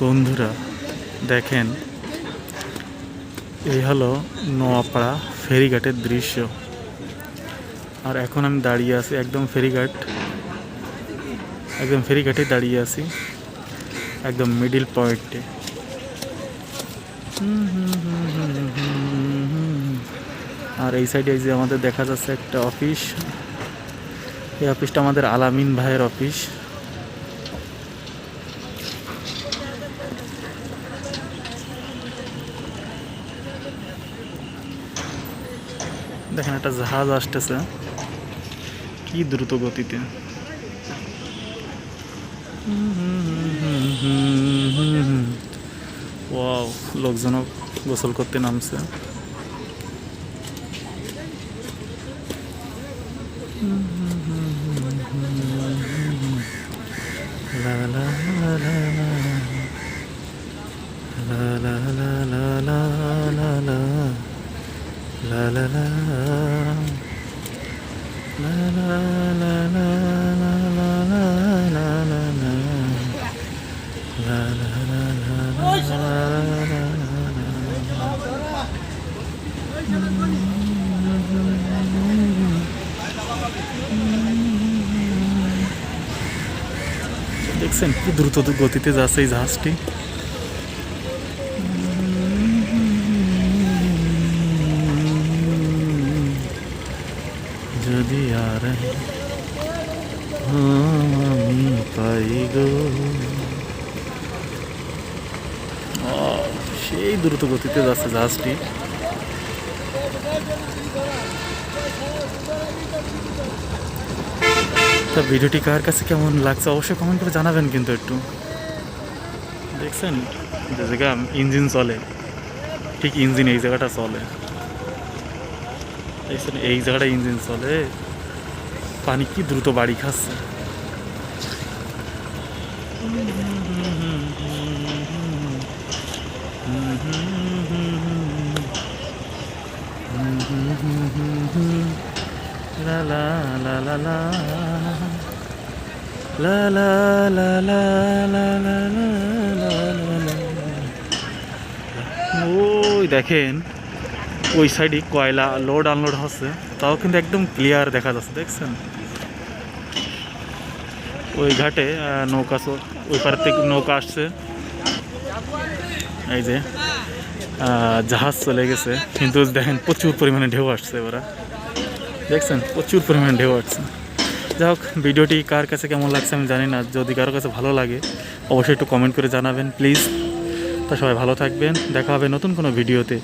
বন্ধুরা, দেখেন, এই হলো নোয়াপাড়া ফেরিঘাটের দৃশ্য। আর এখন আমি দাঁড়িয়ে আছি একদম ফেরিঘাট, একদম ফেরিঘাটে দাঁড়িয়ে আছি, একদম মিডিল পয়েন্টে আর এই সাইডে যে আমাদের দেখা যাচ্ছে একটা অফিস এই অফিসটা আমাদের আলামিন ভাইয়ের অফিস দেখেন একটা জাহাজ আসতেছে কি দ্রুত গতিতে ওয়াও লোকজনও গোসল করতে নামছে la la la la la la la la La la la la la la la la দেখছেন কি দ্রুত গতিতে যাচ্ছে এই জাহাজটি গো। সেই দ্রুত গতিতে যাচ্ছে জাহাজটি। তা ভিডিওটি কার কাছে কেমন লাগছে অবশ্যই কমেন্ট করে জানাবেন কিন্তু একটু। দেখছেন? যে জায়গা ইঞ্জিন চলে। ঠিক ইঞ্জিন এই জায়গাটা চলে। দেখছেন? এই জায়গাটা ইঞ্জিন চলে। পানি কি দ্রুত বাড়ি খাচ্ছে ওই দেখেন ওই সাইডে কয়লা লোড আনলোড হচ্ছে তাও কিন্তু একদম ক্লিয়ার দেখা যাচ্ছে দেখছেন ওই ঘাটে নৌকা ওই পার থেকে নৌকা আসছে। এই যে জাহাজ চলে গেছে। কিন্তু দেখেন প্রচুর পরিমাণে ঢেউ আসছে ওরা। দেখছেন? প্রচুর পরিমাণে ঢেউ আসছে। যাই হোক, ভিডিওটি কার কাছে কেমন লাগছে আমি জানি না। যদি কারও কাছে ভালো লাগে, অবশ্যই একটু কমেন্ট করে জানাবেন প্লিজ তা সবাই ভালো থাকবেন। দেখা হবে নতুন কোনো ভিডিওতে।